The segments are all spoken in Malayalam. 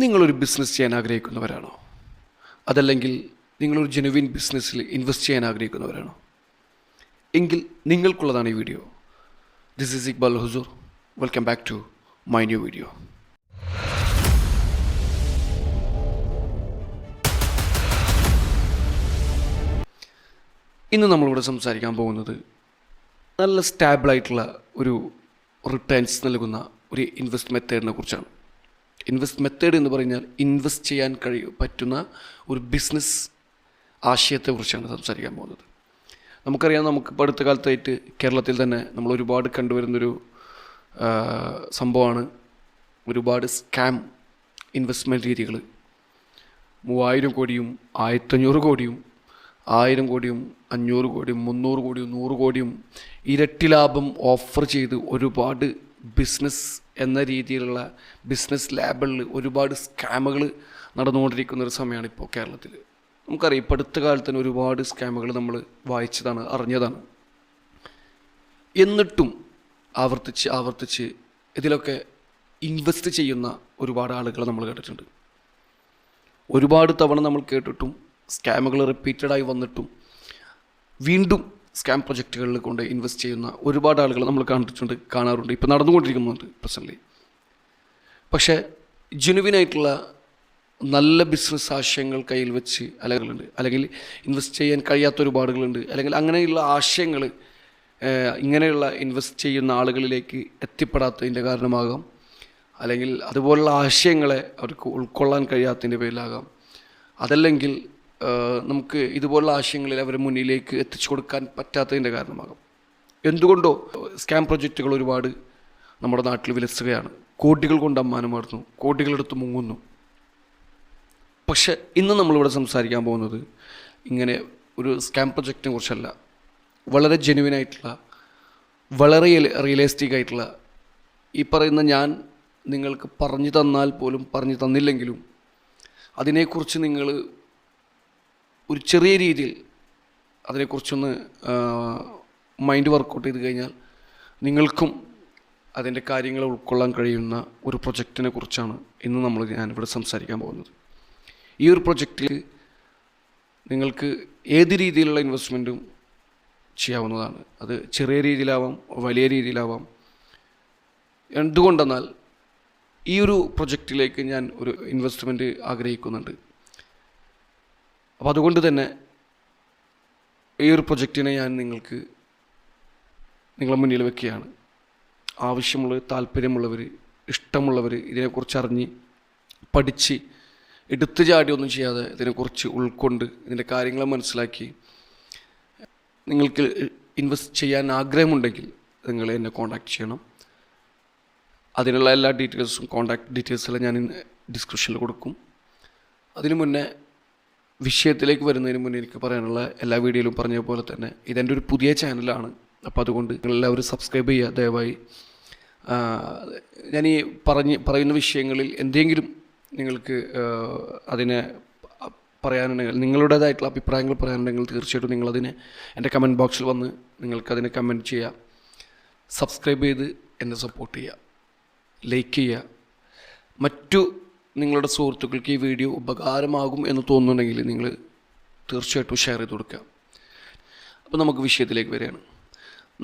നിങ്ങളൊരു ബിസിനസ് ചെയ്യാൻ ആഗ്രഹിക്കുന്നവരാണോ? അതല്ലെങ്കിൽ നിങ്ങളൊരു ജെനുവിൻ ബിസിനസ്സിൽ ഇൻവെസ്റ്റ് ചെയ്യാൻ ആഗ്രഹിക്കുന്നവരാണോ? എങ്കിൽ നിങ്ങൾക്കുള്ളതാണ് ഈ video this is Iqbal Husoor welcome back to my new video ഇന്ന് നമ്മളിവിടെ സംസാരിക്കാൻ പോകുന്നത് നല്ല സ്റ്റാബിളായിട്ടുള്ള ഒരു റിട്ടേൺസ് നൽകുന്ന ഒരു ഇൻവെസ്റ്റ് മെത്തേഡിനെ കുറിച്ചാണ്. ഇൻവെസ്റ്റ് മെത്തേഡ് എന്ന് പറഞ്ഞാൽ ഇൻവെസ്റ്റ് ചെയ്യാൻ കഴിയും പറ്റുന്ന ഒരു ബിസിനസ് ആശയത്തെക്കുറിച്ചാണ് സംസാരിക്കാൻ പോകുന്നത്. നമുക്കറിയാം നമുക്ക് ഇപ്പോൾ അടുത്ത കാലത്തായിട്ട് കേരളത്തിൽ തന്നെ നമ്മൾ ഒരുപാട് കണ്ടുവരുന്നൊരു സംഭവമാണ് ഒരുപാട് സ്കാം ഇൻവെസ്റ്റ്മെന്റ് രീതികൾ മൂവായിരം കോടിയും ആയിരത്തഞ്ഞൂറ് കോടിയും ആയിരം കോടിയും അഞ്ഞൂറ് കോടിയും മുന്നൂറ് കോടിയും നൂറ് കോടിയും ഇരട്ടി ലാഭം ഓഫർ ചെയ്ത് ഒരുപാട് ബിസിനസ് എന്ന രീതിയിലുള്ള ബിസിനസ് ലാബിളിൽ ഒരുപാട് സ്കാമുകൾ നടന്നുകൊണ്ടിരിക്കുന്ന ഒരു സമയമാണ് ഇപ്പോൾ കേരളത്തിൽ. നമുക്കറിയാം ഇപ്പോൾ അടുത്ത കാലത്ത് തന്നെ ഒരുപാട് സ്കാമുകൾ നമ്മൾ വായിച്ചതാണ് അറിഞ്ഞതാണ്. എന്നിട്ടും ആവർത്തിച്ച് ആവർത്തിച്ച് ഇതിലൊക്കെ ഇൻവെസ്റ്റ് ചെയ്യുന്ന ഒരുപാട് ആളുകൾ നമ്മൾ കേട്ടിട്ടുണ്ട്. ഒരുപാട് തവണ നമ്മൾ കേട്ടിട്ടും സ്കാമുകൾ റിപ്പീറ്റഡായി വന്നിട്ടും വീണ്ടും സ്കാം പ്രൊജക്റ്റുകളിൽ കൊണ്ട് ഇൻവെസ്റ്റ് ചെയ്യുന്ന ഒരുപാട് ആളുകൾ നമ്മൾ കണ്ടിട്ടുണ്ട് കാണാറുണ്ട് ഇപ്പോൾ നടന്നുകൊണ്ടിരിക്കുന്നുണ്ട് പ്രസന്റ്ലി പക്ഷേ ജെനുവിനായിട്ടുള്ള നല്ല ബിസിനസ് ആശയങ്ങൾ കയ്യിൽ വെച്ച് അലകളുണ്ട് അല്ലെങ്കിൽ ഇൻവെസ്റ്റ് ചെയ്യാൻ കഴിയാത്ത ഒരുപാടുകളുണ്ട്. അല്ലെങ്കിൽ അങ്ങനെയുള്ള ആശയങ്ങൾ ഇങ്ങനെയുള്ള ഇൻവെസ്റ്റ് ചെയ്യുന്ന ആളുകളിലേക്ക് എത്തിപ്പെടാത്തതിന്റെ കാരണമാകാം. അല്ലെങ്കിൽ അതുപോലുള്ള ആശയങ്ങളെ അവർക്ക് ഉൾക്കൊള്ളാൻ കഴിയാത്തതിന്റെ പേരിലാകാം. അതല്ലെങ്കിൽ നമുക്ക് ഇതുപോലുള്ള ആശയങ്ങളിൽ അവരെ മുന്നിലേക്ക് എത്തിച്ചു കൊടുക്കാൻ പറ്റാത്തതിന്റെ കാരണമാകും. എന്തുകൊണ്ടോ സ്കാം പ്രൊജക്റ്റുകൾ ഒരുപാട് നമ്മുടെ നാട്ടിൽ വിലസുകയാണ്. കോടികൾ കൊണ്ട് അമ്മാനമാടുന്നു കോടികളെടുത്ത് മുങ്ങുന്നു. പക്ഷെ ഇന്ന് നമ്മളിവിടെ സംസാരിക്കാൻ പോകുന്നത് ഇങ്ങനെ ഒരു സ്കാം പ്രൊജക്റ്റിനെ കുറിച്ചല്ല. വളരെ ജെനുവിനായിട്ടുള്ള വളരെ റിയലിസ്റ്റിക് ആയിട്ടുള്ള ഈ പറയുന്ന ഞാൻ നിങ്ങൾക്ക് പറഞ്ഞു തന്നാൽ പോലും പറഞ്ഞു തന്നില്ലെങ്കിലും അതിനെക്കുറിച്ച് നിങ്ങൾ ഒരു ചെറിയ രീതിയിൽ അതിനെക്കുറിച്ചൊന്ന് മൈൻഡ് വർക്കൗട്ട് ചെയ്ത് കഴിഞ്ഞാൽ നിങ്ങൾക്കും അതിന്റെ കാര്യങ്ങൾ ഉൾക്കൊള്ളാൻ കഴിയുന്ന ഒരു പ്രൊജക്റ്റിനെ കുറിച്ചാണ് ഇന്ന് നമ്മൾ ഞാനിവിടെ സംസാരിക്കാൻ പോകുന്നത്. ഈ ഒരു പ്രൊജക്റ്റിൽ നിങ്ങൾക്ക് ഏത് രീതിയിലുള്ള ഇൻവെസ്റ്റ്മെന്റും ചെയ്യാവുന്നതാണ്. അത് ചെറിയ രീതിയിലാവാം വലിയ രീതിയിലാവാം. എന്തുകൊണ്ടെന്നാൽ ഈ ഒരു പ്രൊജക്റ്റിലേക്ക് ഞാൻ ഒരു ഇൻവെസ്റ്റ്മെന്റ് ആഗ്രഹിക്കുന്നുണ്ട്. അപ്പോൾ അതുകൊണ്ട് തന്നെ ഈ ഒരു പ്രൊജക്റ്റിനെ ഞാൻ നിങ്ങൾക്ക് നിങ്ങളെ മുന്നിൽ വെക്കുകയാണ്. ആവശ്യമുള്ളവർ താല്പര്യമുള്ളവർ ഇഷ്ടമുള്ളവർ ഇതിനെക്കുറിച്ച് അറിഞ്ഞ് പഠിച്ച് എടുത്തു ചാടി ഒന്നും ചെയ്യാതെ ഇതിനെക്കുറിച്ച് ഉൾക്കൊണ്ട് ഇതിന്റെ കാര്യങ്ങളെ മനസ്സിലാക്കി നിങ്ങൾക്ക് ഇൻവെസ്റ്റ് ചെയ്യാൻ ആഗ്രഹമുണ്ടെങ്കിൽ നിങ്ങൾ എന്നെ കോൺടാക്ട് ചെയ്യണം. അതിനുള്ള എല്ലാ ഡീറ്റെയിൽസും കോൺടാക്ട് ഡീറ്റെയിൽസെല്ലാം ഞാൻ ഡിസ്ക്രിപ്ഷനിൽ കൊടുക്കും. അതിനു മുന്നേ വിഷയത്തിലേക്ക് വരുന്നതിന് മുന്നേ എനിക്ക് പറയാനുള്ള എല്ലാ വീഡിയോയിലും പറഞ്ഞ പോലെ തന്നെ ഇതെന്റെ ഒരു പുതിയ ചാനലാണ്. അപ്പോൾ അതുകൊണ്ട് നിങ്ങളെല്ലാവരും സബ്സ്ക്രൈബ് ചെയ്യുക. ദയവായി ഞാൻ ഈ പറഞ്ഞ് പറയുന്ന വിഷയങ്ങളിൽ എന്തെങ്കിലും നിങ്ങൾക്ക് അതിനെ പറയാനുണ്ടെങ്കിൽ നിങ്ങളുടേതായിട്ടുള്ള അഭിപ്രായങ്ങൾ പറയാനുണ്ടെങ്കിൽ തീർച്ചയായിട്ടും നിങ്ങളതിനെ എന്റെ കമന്റ് ബോക്സിൽ വന്ന് നിങ്ങൾക്കതിനെ കമന്റ് ചെയ്യാം സബ്സ്ക്രൈബ് ചെയ്ത് എന്നെ സപ്പോർട്ട് ചെയ്യുക. ലൈക്ക് ചെയ്യുക. മറ്റു നിങ്ങളുടെ സുഹൃത്തുക്കൾക്ക് ഈ വീഡിയോ ഉപകാരമാകും എന്ന് തോന്നുന്നുണ്ടെങ്കിൽ നിങ്ങൾ തീർച്ചയായിട്ടും ഷെയർ ചെയ്ത് കൊടുക്കുക. അപ്പോൾ നമുക്ക് വിഷയത്തിലേക്ക് വരികയാണ്.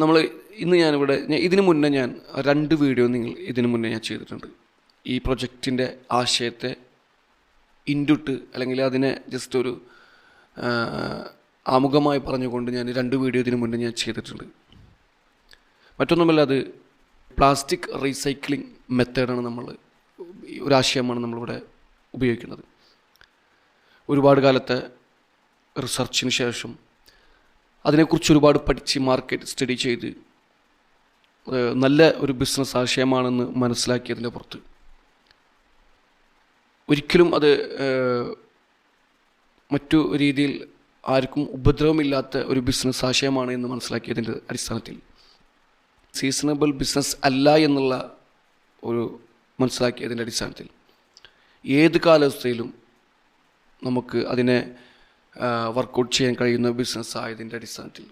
നമ്മൾ ഇന്ന് ഞാനിവിടെ ഇതിനു മുന്നേ ഞാൻ രണ്ട് വീഡിയോ നിങ്ങൾ ഇതിനു മുന്നേ ഞാൻ ചെയ്തിട്ടുണ്ട്. ഈ പ്രൊജക്റ്റിന്റെ ആശയത്തെ ഇൻഡുട്ട് അല്ലെങ്കിൽ അതിനെ ജസ്റ്റ് ഒരു ആമുഖമായി പറഞ്ഞുകൊണ്ട് ഞാൻ രണ്ട് വീഡിയോ ഇതിനു മുന്നേ ഞാൻ ചെയ്തിട്ടുണ്ട്. മറ്റൊന്നുമല്ല അത് പ്ലാസ്റ്റിക് റീസൈക്ലിംഗ് മെത്തേഡാണ് നമ്മൾ ഒരു ആശയമാണ് നമ്മളിവിടെ ഉപയോഗിക്കുന്നത്. ഒരുപാട് കാലത്തെ റിസർച്ചിന് ശേഷം അതിനെക്കുറിച്ച് ഒരുപാട് പഠിച്ച് മാർക്കറ്റ് സ്റ്റഡി ചെയ്ത് നല്ല ഒരു ബിസിനസ് ആശയമാണെന്ന് മനസ്സിലാക്കിയതിന്റെ പുറത്ത് ഒരിക്കലും അത് മറ്റു രീതിയിൽ ആർക്കും ഉപദ്രവമില്ലാത്ത ഒരു ബിസിനസ് ആശയമാണ് എന്ന് മനസ്സിലാക്കിയതിന്റെ അടിസ്ഥാനത്തിൽ സീസണബിൾ ബിസിനസ് അല്ല എന്നുള്ള ഒരു മനസ്സിലാക്കിയതിന്റെ അടിസ്ഥാനത്തിൽ. ഏത് കാലാവസ്ഥയിലും നമുക്ക് അതിനെ വർക്കൗട്ട് ചെയ്യാൻ കഴിയുന്ന ബിസിനസ് ആയതിന്റെ അടിസ്ഥാനത്തിൽ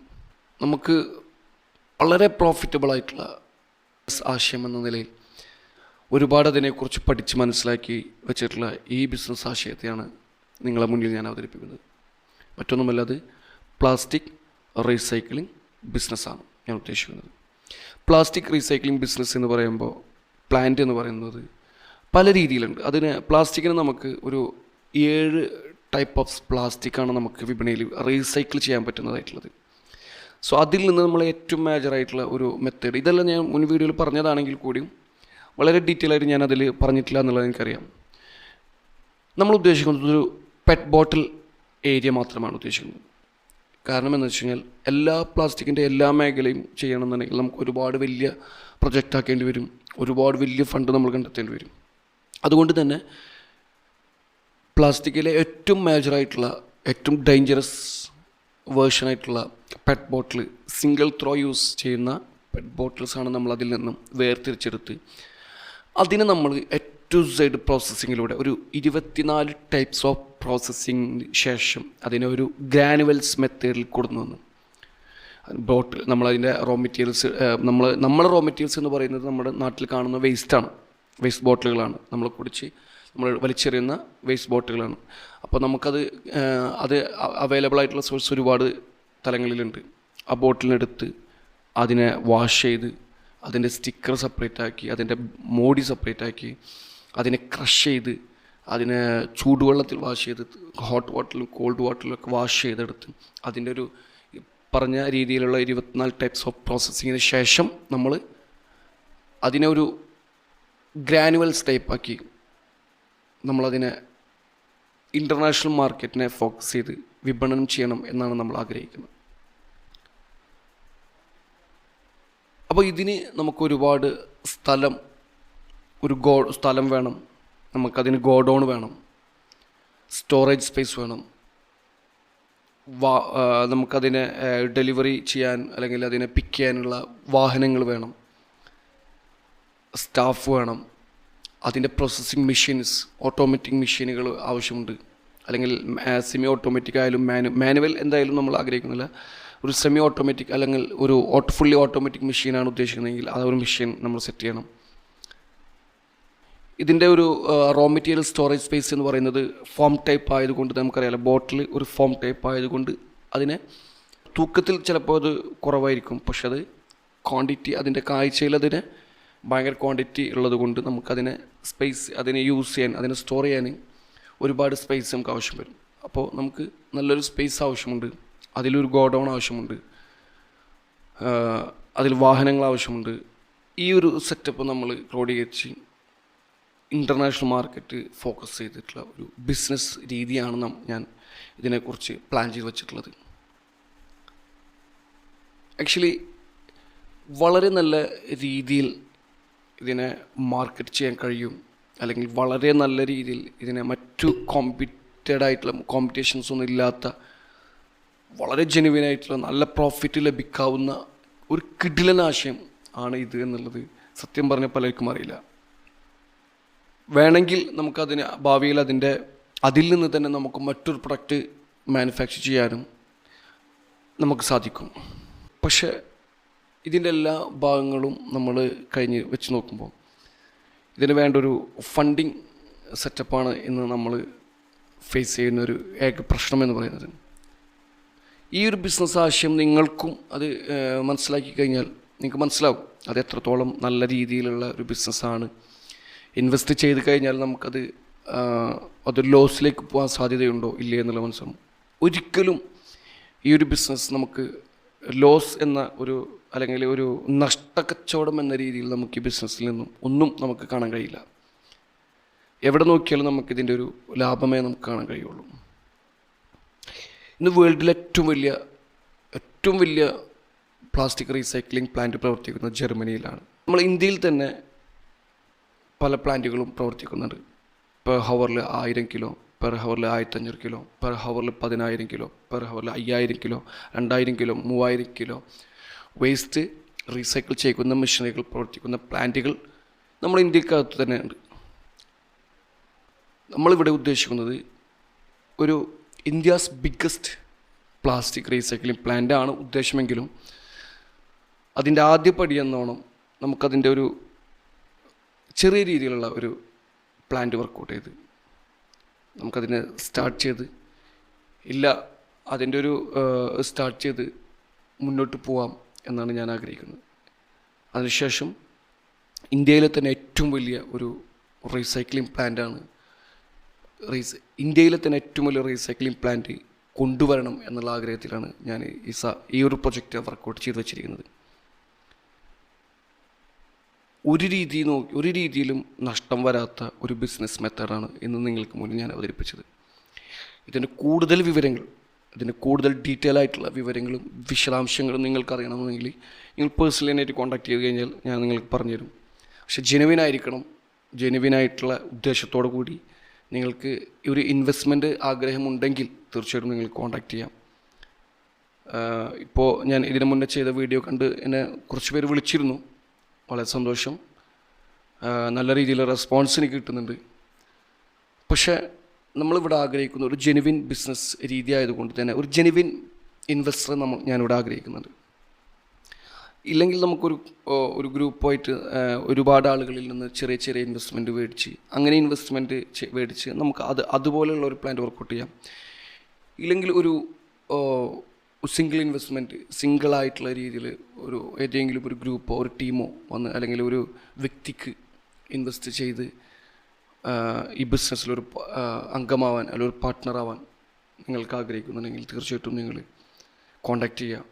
നമുക്ക് വളരെ പ്രോഫിറ്റബിൾ ആയിട്ടുള്ള ആശയം എന്ന നിലയിൽ ഒരുപാട് അതിനെക്കുറിച്ച് പഠിച്ച് മനസ്സിലാക്കി വെച്ചിട്ടുള്ള ഈ ബിസിനസ് ആശയത്തെയാണ് നിങ്ങളെ മുന്നിൽ ഞാൻ അവതരിപ്പിക്കുന്നത്. മറ്റൊന്നുമല്ലാതെ പ്ലാസ്റ്റിക് റീസൈക്ലിംഗ് ബിസിനസ്സാണ് ഞാൻ ഉദ്ദേശിക്കുന്നത്. പ്ലാസ്റ്റിക് റീസൈക്ലിംഗ് ബിസിനസ് എന്ന് പറയുമ്പോൾ പ്ലാന്റ് എന്ന് പറയുന്നത് പല രീതിയിലുണ്ട്. അതിന് പ്ലാസ്റ്റിക്കിന് നമുക്ക് ഒരു ഏഴ് ടൈപ്പ് ഓഫ് പ്ലാസ്റ്റിക്കാണ് നമുക്ക് വിപണിയിൽ റീസൈക്കിൾ ചെയ്യാൻ പറ്റുന്നതായിട്ടുള്ളത്. സോ അതിൽ നിന്ന് നമ്മൾ ഏറ്റവും മേജറായിട്ടുള്ള ഒരു മെത്തേഡ് ഇതെല്ലാം ഞാൻ മുൻ വീഡിയോയിൽ പറഞ്ഞതാണെങ്കിൽ കൂടിയും വളരെ ഡീറ്റെയിൽ ആയിട്ട് ഞാൻ അതിൽ പറഞ്ഞിട്ടില്ല എന്നുള്ളത് എനിക്കറിയാം. നമ്മൾ ഉദ്ദേശിക്കുന്നത് ഒരു പെറ്റ് ബോട്ടിൽ ഏരിയ മാത്രമാണ് ഉദ്ദേശിക്കുന്നത്. കാരണം എന്ന് വെച്ച് കഴിഞ്ഞാൽ എല്ലാ പ്ലാസ്റ്റിക്കിന്റെ എല്ലാ മേഖലയും ചെയ്യണമെന്നുണ്ടെങ്കിൽ നമുക്ക് ഒരുപാട് വലിയ പ്രൊജക്റ്റ് ആക്കേണ്ടി വരും. ഒരുപാട് വലിയ ഫണ്ട് നമ്മൾ കണ്ടെത്തേണ്ടി വരും. അതുകൊണ്ട് തന്നെ പ്ലാസ്റ്റിക്കിലെ ഏറ്റവും മേജറായിട്ടുള്ള ഏറ്റവും dangerous വേർഷനായിട്ടുള്ള PET bottle single throw use ചെയ്യുന്ന പെറ്റ് ബോട്ടിൽസാണ് നമ്മൾ അതിൽ നിന്നും വേർതിരിച്ചെടുത്ത്. അതിനെ നമ്മൾ ടു സൈഡ് പ്രോസസ്സിങ്ങിലൂടെ ഒരു ഇരുപത്തിനാല് ടൈപ്സ് ഓഫ് പ്രോസസ്സിങ്ങിന് ശേഷം അതിനെ ഒരു ഗ്രാനുവൽസ് മെത്തേഡിൽ കൊടുന്നു ബോട്ടിൽ നമ്മളതിന്റെ റോ മെറ്റീരിയൽസ് നമ്മൾ നമ്മളെ റോ മെറ്റീരിയൽസ് എന്ന് പറയുന്നത് നമ്മുടെ നാട്ടിൽ കാണുന്ന വേസ്റ്റാണ് വേസ്റ്റ് ബോട്ടിലുകളാണ് നമ്മൾ കുടിച്ച് നമ്മൾ വലിച്ചെറിയുന്ന വേസ്റ്റ് ബോട്ടിലുകളാണ് അപ്പോൾ നമുക്കത് അത് അവൈലബിൾ ആയിട്ടുള്ള സോഴ്സ് ഒരുപാട് തലങ്ങളിലുണ്ട്. ആ ബോട്ടിലിനെടുത്ത് അതിനെ വാഷ് ചെയ്ത് അതിന്റെ സ്റ്റിക്കർ സെപ്പറേറ്റ് ആക്കി അതിന്റെ മോഡി സെപ്പറേറ്റ് ആക്കി അതിനെ ക്രഷ് ചെയ്ത് അതിനെ ചൂടുവെള്ളത്തിൽ വാഷ് ചെയ്ത് ഹോട്ട് വാട്ടറിലും കോൾഡ് വാട്ടറിലും ഒക്കെ വാഷ് ചെയ്തെടുത്ത് അതിന്റെ ഒരു പറഞ്ഞ രീതിയിലുള്ള ഇരുപത്തിനാല് ടൈപ്സ് ഓഫ് പ്രോസസ്സിങ്ങിന് ശേഷം നമ്മൾ അതിനെ ഒരു ഗ്രാനുവൽസ് ടൈപ്പാക്കി നമ്മളതിനെ ഇന്റർനാഷണൽ മാർക്കറ്റിനെ ഫോക്കസ് ചെയ്ത് വിപണനം ചെയ്യണം എന്നാണ് നമ്മൾ ആഗ്രഹിക്കുന്നത്. അപ്പോൾ ഇതിന് നമുക്ക് ഒരുപാട് സ്ഥലം ഒരു ഗോ സ്ഥലം വേണം. നമുക്കതിന് ഗോഡൗൺ വേണം. സ്റ്റോറേജ് സ്പേസ് വേണം. വാ നമുക്കതിനെ ഡെലിവറി ചെയ്യാൻ അല്ലെങ്കിൽ അതിനെ പിക്ക് ചെയ്യാനുള്ള വാഹനങ്ങൾ വേണം. സ്റ്റാഫ് വേണം. അതിന്റെ പ്രോസസ്സിങ് മെഷീൻസ് ഓട്ടോമാറ്റിക് മെഷീനുകൾ ആവശ്യമുണ്ട്. അല്ലെങ്കിൽ സെമി ഓട്ടോമാറ്റിക് ആയാലും മാനു മാനുവൽ എന്തായാലും നമ്മൾ ആഗ്രഹിക്കുന്നില്ല. ഒരു സെമി ഓട്ടോമാറ്റിക് അല്ലെങ്കിൽ ഒരു ഫുള്ളി ഓട്ടോമാറ്റിക് മെഷീനാണ് ഉദ്ദേശിക്കുന്നതെങ്കിൽ ഒരു മെഷീൻ നമ്മൾ സെറ്റ് ചെയ്യണം. ഇതിന്റെ ഒരു റോ മെറ്റീരിയൽ സ്റ്റോറേജ് സ്പേസ് എന്ന് പറയുന്നത് ഫോം ടൈപ്പ് ആയതുകൊണ്ട് നമുക്കറിയാലോ. ബോട്ടിൽ ഒരു ഫോം ടൈപ്പ് ആയതുകൊണ്ട് അതിനെ തൂക്കത്തിൽ ചിലപ്പോൾ അത് കുറവായിരിക്കും. പക്ഷെ അത് ക്വാണ്ടിറ്റി അതിന്റെ കാഴ്ചയിൽ അതിന് ഭയങ്കര ക്വാണ്ടിറ്റി ഉള്ളത് കൊണ്ട് നമുക്കതിനെ സ്പേസ് അതിനെ യൂസ് ചെയ്യാൻ അതിനെ സ്റ്റോർ ചെയ്യാൻ ഒരുപാട് സ്പേസ് നമുക്ക് ആവശ്യം വരും. അപ്പോൾ നമുക്ക് നല്ലൊരു സ്പേസ് ആവശ്യമുണ്ട്. അതിലൊരു ഗോഡൗൺ ആവശ്യമുണ്ട്. അതിൽ വാഹനങ്ങൾ ആവശ്യമുണ്ട്. ഈ ഒരു സെറ്റപ്പ് നമ്മൾ ക്രോഡീകരിച്ച് ഇന്റർനാഷണൽ മാർക്കറ്റ് ഫോക്കസ് ചെയ്തിട്ടുള്ള ഒരു ബിസിനസ് രീതിയാണ് ഞാൻ ഇതിനെക്കുറിച്ച് പ്ലാൻ ചെയ്ത് വെച്ചിട്ടുള്ളത്. ആക്ച്വലി വളരെ നല്ല രീതിയിൽ ഇതിനെ മാർക്കറ്റ് ചെയ്യാൻ കഴിയും. അല്ലെങ്കിൽ വളരെ നല്ല രീതിയിൽ ഇതിനെ മറ്റു കോമ്പറ്റഡ് ആയിട്ടുള്ള കോമ്പറ്റീഷൻസ് ഒന്നും ഇല്ലാത്ത വളരെ ജെനുവിൻ ആയിട്ടുള്ള നല്ല പ്രോഫിറ്റ് ലഭിക്കാവുന്ന ഒരു കിടിലൻ ആശയം ആണ് ഇത് എന്നുള്ളത് സത്യം പറഞ്ഞ പലർക്കും അറിയില്ല. വേണമെങ്കിൽ നമുക്കതിന് ഭാവിയിൽ അതിന്റെ അതിൽ നിന്ന് തന്നെ നമുക്ക് മറ്റൊരു പ്രൊഡക്റ്റ് മാനുഫാക്ചർ ചെയ്യാനും നമുക്ക് സാധിക്കും. പക്ഷേ ഇതിന്റെ എല്ലാ ഭാഗങ്ങളും നമ്മൾ കഴിഞ്ഞ് വെച്ച് നോക്കുമ്പോൾ ഇതിന് വേണ്ട ഒരു ഫണ്ടിങ് സെറ്റപ്പാണ് ഇന്ന് നമ്മൾ ഫേസ് ചെയ്യുന്ന ഒരു ഏക പ്രശ്നം എന്ന് പറയുന്നത്. ഈ ഒരു ബിസിനസ് ആശയം നിങ്ങൾക്കും അത് മനസ്സിലാക്കി കഴിഞ്ഞാൽ നിങ്ങൾക്ക് മനസ്സിലാവും അത് എത്രത്തോളം നല്ല രീതിയിലുള്ള ഒരു ബിസിനസ്സാണ് ഇൻവെസ്റ്റ് ചെയ്ത് കഴിഞ്ഞാൽ നമുക്കത് അത് ലോസിലേക്ക് പോകാൻ സാധ്യതയുണ്ടോ? ഇല്ലേ എന്നുള്ള മനസ്സിലാവും. ഒരിക്കലും ഈ ഒരു ബിസിനസ് നമുക്ക് ലോസ് എന്ന ഒരു അല്ലെങ്കിൽ ഒരു നഷ്ടക്കച്ചവടം എന്ന രീതിയിൽ നമുക്ക് ഈ ബിസിനസ്സിൽ നിന്നും ഒന്നും നമുക്ക് കാണാൻ കഴിയില്ല. എവിടെ നോക്കിയാലും നമുക്കിതിന്റെ ഒരു ലാഭമേ നമുക്ക് കാണാൻ കഴിയുള്ളൂ. ഇന്ന് വേൾഡിലെ ഏറ്റവും വലിയ ഏറ്റവും വലിയ പ്ലാസ്റ്റിക് റീസൈക്ലിംഗ് പ്ലാന്റ് പ്രവർത്തിക്കുന്നത് ജർമ്മനിയിലാണ്. നമ്മൾ ഇന്ത്യയിൽ തന്നെ പല പ്ലാന്റുകളും പ്രവർത്തിക്കുന്നുണ്ട്. പെർ ഹവറിൽ ആയിരം കിലോ പെർ ഹവറിൽ ആയിരത്തഞ്ഞൂറ് കിലോ പെർ ഹവറിൽ പതിനായിരം കിലോ പെർ ഹവറിൽ അയ്യായിരം കിലോ രണ്ടായിരം കിലോ മൂവായിരം കിലോ. വേസ്റ്റ് റീസൈക്കിൾ ചെയ്യുന്ന മെഷീനുകൾ പ്രവർത്തിക്കുന്ന പ്ലാന്റുകൾ നമ്മൾ ഇന്ത്യക്കകത്ത് തന്നെ ഉണ്ട്. നമ്മളിവിടെ ഉദ്ദേശിക്കുന്നത് ഒരു India's biggest plastic recycling plant ആണ് ഉദ്ദേശമെങ്കിലും അതിന്റെ ആദ്യ പടി എന്നോണം നമുക്കതിന്റെ ഒരു ചെറിയ രീതിയിലുള്ള ഒരു പ്ലാന്റ് വർക്കൗട്ട് ചെയ്ത് നമുക്കതിനെ സ്റ്റാർട്ട് ചെയ്ത് ഇല്ല അതിന്റെ ഒരു സ്റ്റാർട്ട് ചെയ്ത് മുന്നോട്ട് പോവാം എന്നാണ് ഞാൻ ആഗ്രഹിക്കുന്നത്. അതിനുശേഷം ഇന്ത്യയിലെ തന്നെ ഏറ്റവും വലിയ ഒരു റീസൈക്ലിംഗ് പ്ലാന്റാണ് റീസ് ഇന്ത്യയിലെ തന്നെ ഏറ്റവും വലിയ റീസൈക്ലിംഗ് പ്ലാന്റ് കൊണ്ടുവരണം എന്നുള്ള ആഗ്രഹത്തിലാണ് ഞാൻ ഈ സ ഈ ഒരു പ്രൊജക്റ്റ് വർക്കൗട്ട് ചെയ്ത് വെച്ചിരിക്കുന്നത്. ഒരു രീതി നോക്കി ഒരു രീതിയിലും നഷ്ടം വരാത്ത ഒരു ബിസിനസ് മെത്തേഡാണ് ഇന്ന് നിങ്ങൾക്ക് മുന്നിൽ ഞാൻ അവതരിപ്പിച്ചത്. ഇതിന്റെ കൂടുതൽ വിവരങ്ങൾ ഇതിന്റെ കൂടുതൽ ഡീറ്റെയിൽ ആയിട്ടുള്ള വിവരങ്ങളും വിശദാംശങ്ങളും നിങ്ങൾക്ക് അറിയണമെന്നുണ്ടെങ്കിൽ നിങ്ങൾ പേഴ്സണലി എന്നായിട്ട് കോൺടാക്ട് ചെയ്ത് കഴിഞ്ഞാൽ ഞാൻ നിങ്ങൾക്ക് പറഞ്ഞുതരും. പക്ഷേ ജെനുവിനായിരിക്കണം ജെനുവിനായിട്ടുള്ള ഉദ്ദേശത്തോടു കൂടി നിങ്ങൾക്ക് ഒരു ഇൻവെസ്റ്റ്മെന്റ് ആഗ്രഹമുണ്ടെങ്കിൽ തീർച്ചയായിട്ടും നിങ്ങൾ കോൺടാക്ട് ചെയ്യാം. ഇപ്പോൾ ഞാൻ ഇതിനു മുന്നേ ചെയ്ത വീഡിയോ കണ്ട് എന്നെ കുറച്ച് പേര് വിളിച്ചിരുന്നു. വളരെ സന്തോഷം. നല്ല രീതിയിൽ റെസ്പോൺസ് എനിക്ക് കിട്ടുന്നുണ്ട്. പക്ഷേ നമ്മളിവിടെ ആഗ്രഹിക്കുന്ന ഒരു ജെനുവിൻ ബിസിനസ് രീതി ആയതുകൊണ്ട് തന്നെ ഒരു ജെനുവിൻ ഇൻവെസ്റ്റർ നമ്മൾ ഞാനിവിടെ ആഗ്രഹിക്കുന്നുണ്ട്. ഇല്ലെങ്കിൽ നമുക്കൊരു ഒരു ഗ്രൂപ്പായിട്ട് ഒരുപാട് ആളുകളിൽ നിന്ന് ചെറിയ ചെറിയ ഇൻവെസ്റ്റ്മെന്റ് മേടിച്ച് അങ്ങനെ ഇൻവെസ്റ്റ്മെന്റ് മേടിച്ച് നമുക്ക് അത് അതുപോലെയുള്ള ഒരു പ്ലാൻ വർക്കൗട്ട് ചെയ്യാം. ഇല്ലെങ്കിൽ ഒരു സിംഗിൾ ഇൻവെസ്റ്റ്മെന്റ് സിംഗിളായിട്ടുള്ള രീതിയിൽ ഒരു ഏതെങ്കിലും ഒരു ഗ്രൂപ്പോ ഒരു ടീമോ വന്ന് അല്ലെങ്കിൽ ഒരു വ്യക്തിക്ക് ഇൻവെസ്റ്റ് ചെയ്ത് ഈ ബിസിനസ്സിലൊരു അംഗമാവാൻ അല്ലെങ്കിൽ ഒരു പാർട്ട്ണറാവാൻ നിങ്ങൾക്ക് ആഗ്രഹിക്കുന്നുണ്ടെങ്കിൽ തീർച്ചയായിട്ടും നിങ്ങൾ കോണ്ടാക്ട് ചെയ്യുക.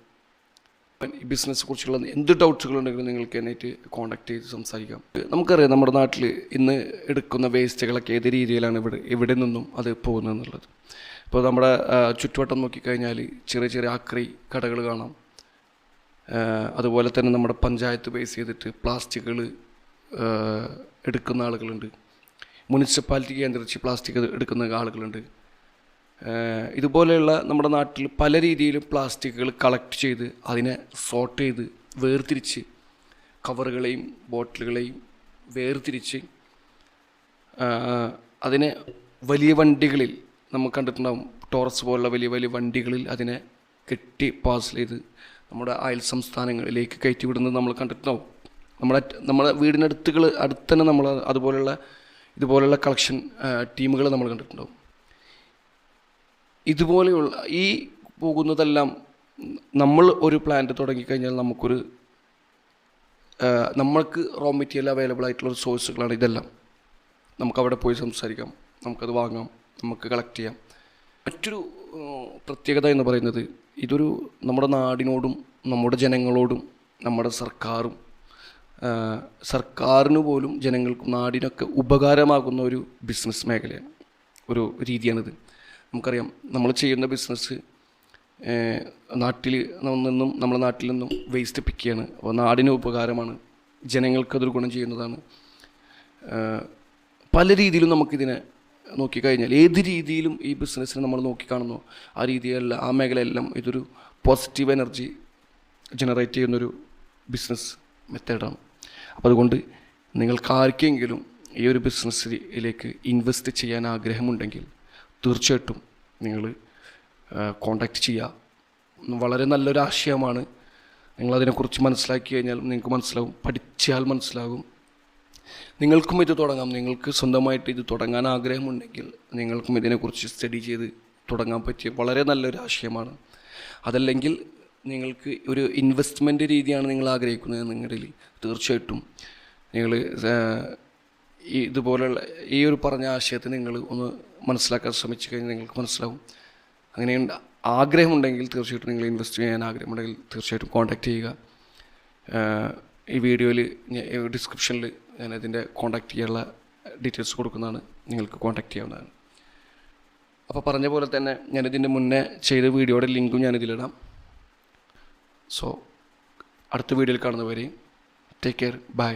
അപ്പം ഈ ബിസിനസ് കുറിച്ചുള്ള എന്ത് ഡൗട്ട്സുകളുണ്ടെങ്കിലും നിങ്ങൾക്ക് എന്നായിട്ട് കോൺടാക്ട് ചെയ്ത് സംസാരിക്കാം. നമുക്കറിയാം നമ്മുടെ നാട്ടിൽ ഇന്ന് എടുക്കുന്ന വേസ്റ്റുകളൊക്കെ ഏത് രീതിയിലാണ് ഇവിടെ ഇവിടെ നിന്നും അത് പോകുന്നത് എന്നുള്ളത് ഇപ്പോൾ നമ്മുടെ ചുറ്റുവട്ടം നോക്കിക്കഴിഞ്ഞാൽ ചെറിയ ചെറിയ ആക്രി കടകൾ കാണാം. അതുപോലെ തന്നെ നമ്മുടെ പഞ്ചായത്ത് ബേസ് ചെയ്തിട്ട് പ്ലാസ്റ്റിക്കുകൾ എടുക്കുന്ന ആളുകളുണ്ട്. മുനിസിപ്പാലിറ്റി കേന്ദ്രീകരിച്ച് പ്ലാസ്റ്റിക് എടുക്കുന്ന ആളുകളുണ്ട്. ഇതുപോലെയുള്ള നമ്മുടെ നാട്ടിൽ പല രീതിയിലും പ്ലാസ്റ്റിക്കുകൾ കളക്ട് ചെയ്ത് അതിനെ സോർട്ട് ചെയ്ത് വേർതിരിച്ച് കവറുകളെയും ബോട്ടിലുകളെയും വേർതിരിച്ച് അതിനെ വലിയ വണ്ടികളിൽ നമ്മൾ കണ്ടിട്ടുണ്ടാകും ടോറസ് പോലുള്ള വലിയ വലിയ വണ്ടികളിൽ അതിനെ കെട്ടി പാഴ്സൽ ചെയ്ത് നമ്മുടെ അയൽ സംസ്ഥാനങ്ങളിലേക്ക് കയറ്റി വിടുന്നത് നമ്മൾ കണ്ടിട്ടുണ്ടാവും. നമ്മുടെ നമ്മുടെ വീടിനടുത്തുകൾ അടുത്ത് തന്നെ നമ്മൾ അതുപോലെയുള്ള ഇതുപോലെയുള്ള കളക്ഷൻ ടീമുകൾ നമ്മൾ കണ്ടിട്ടുണ്ടാവും. ഇതുപോലെയുള്ള ഈ പോകുന്നതെല്ലാം നമ്മൾ ഒരു പ്ലാന്റ് തുടങ്ങിക്കഴിഞ്ഞാൽ നമുക്കൊരു നമ്മൾക്ക് റോ മെറ്റീരിയൽ അവൈലബിൾ ആയിട്ടുള്ള സോഴ്സുകളാണ് ഇതെല്ലാം. നമുക്ക് അവിടെ പോയി സംസാരിക്കാം നമുക്കത് വാങ്ങാം നമുക്ക് കളക്ട് ചെയ്യാം. മറ്റൊരു പ്രത്യേകത എന്ന് പറയുന്നത് ഇതൊരു നമ്മുടെ നാടിനോടും നമ്മുടെ ജനങ്ങളോടും നമ്മുടെ സർക്കാരും സർക്കാരിന് പോലും ജനങ്ങൾക്കും നാടിനൊക്കെ ഉപകാരമാകുന്ന ഒരു ബിസിനസ് മേഖലയാണ് ഒരു രീതിയാണിത്. നമുക്കറിയാം നമ്മൾ ചെയ്യുന്ന ബിസിനസ് നാട്ടിൽ നിന്നും നമ്മുടെ നാട്ടിൽ നിന്നും വേസ്റ്റ് പിക്ക് ചെയ്യാണ് അപ്പോൾ നാടിന് ഉപകാരമാണ്. ജനങ്ങൾക്കതൊരു ഗുണം ചെയ്യുന്നതാണ്. പല രീതിയിലും നമുക്കിതിനെ നോക്കിക്കഴിഞ്ഞാൽ ഏത് രീതിയിലും ഈ ബിസിനസ്സിനെ നമ്മൾ നോക്കിക്കാണുന്നോ. ആ രീതിയല്ല ആ മേഖലയെല്ലാം ഇതൊരു പോസിറ്റീവ് എനർജി ജനറേറ്റ് ചെയ്യുന്നൊരു ബിസിനസ് മെത്തേഡാണ് അപ്പോൾ അതുകൊണ്ട് നിങ്ങൾക്ക് ആർക്കെങ്കിലും ഈ ഒരു ബിസിനസ്സിലേക്ക് ഇൻവെസ്റ്റ് ചെയ്യാൻ ആഗ്രഹമുണ്ടെങ്കിൽ തീർച്ചയായിട്ടും നിങ്ങൾ കോണ്ടാക്ട് ചെയ്യുക വളരെ നല്ലൊരു ആശയമാണ്. നിങ്ങളതിനെക്കുറിച്ച് മനസ്സിലാക്കി കഴിഞ്ഞാൽ നിങ്ങൾക്ക് മനസ്സിലാവും. പഠിച്ചാൽ മനസ്സിലാകും. നിങ്ങൾക്കും ഇത് തുടങ്ങാം. നിങ്ങൾക്ക് സ്വന്തമായിട്ട് ഇത് തുടങ്ങാൻ ആഗ്രഹമുണ്ടെങ്കിൽ നിങ്ങൾക്കും ഇതിനെക്കുറിച്ച് സ്റ്റഡി ചെയ്ത് തുടങ്ങാൻ പറ്റിയ വളരെ നല്ലൊരു ആശയമാണ്. അതല്ലെങ്കിൽ നിങ്ങൾക്ക് ഒരു ഇൻവെസ്റ്റ്മെന്റ് രീതിയാണ് നിങ്ങൾ ആഗ്രഹിക്കുന്നത് നിങ്ങളിൽ തീർച്ചയായിട്ടും. നിങ്ങൾ ഇതുപോലെയുള്ള ഈ ഒരു പറഞ്ഞ ആശയത്തെ നിങ്ങൾ ഒന്ന് മനസ്സിലാക്കാൻ ശ്രമിച്ചു കഴിഞ്ഞാൽ നിങ്ങൾക്ക് മനസ്സിലാവും. അങ്ങനെ ആഗ്രഹമുണ്ടെങ്കിൽ തീർച്ചയായിട്ടും നിങ്ങൾ ഇൻവെസ്റ്റ് ചെയ്യാൻ ആഗ്രഹമുണ്ടെങ്കിൽ തീർച്ചയായിട്ടും കോൺടാക്റ്റ് ചെയ്യുക. ഈ വീഡിയോയിൽ ഡിസ്ക്രിപ്ഷനിൽ ഞാൻ അതിന്റെ കോൺടാക്റ്റ് ചെയ്യാനുള്ള ഡീറ്റെയിൽസ് കൊടുക്കുന്നതാണ്. നിങ്ങൾക്ക് കോൺടാക്റ്റ് ചെയ്യാവുന്നതാണ്. അപ്പോൾ പറഞ്ഞ പോലെ തന്നെ ഞാനിതിന്റെ മുന്നേ ചെയ്ത വീഡിയോയുടെ ലിങ്കും ഞാനിതിലിടാം സോ അടുത്ത വീഡിയോയിൽ കാണുന്നവരെയും ടേക്ക് കെയർ ബൈ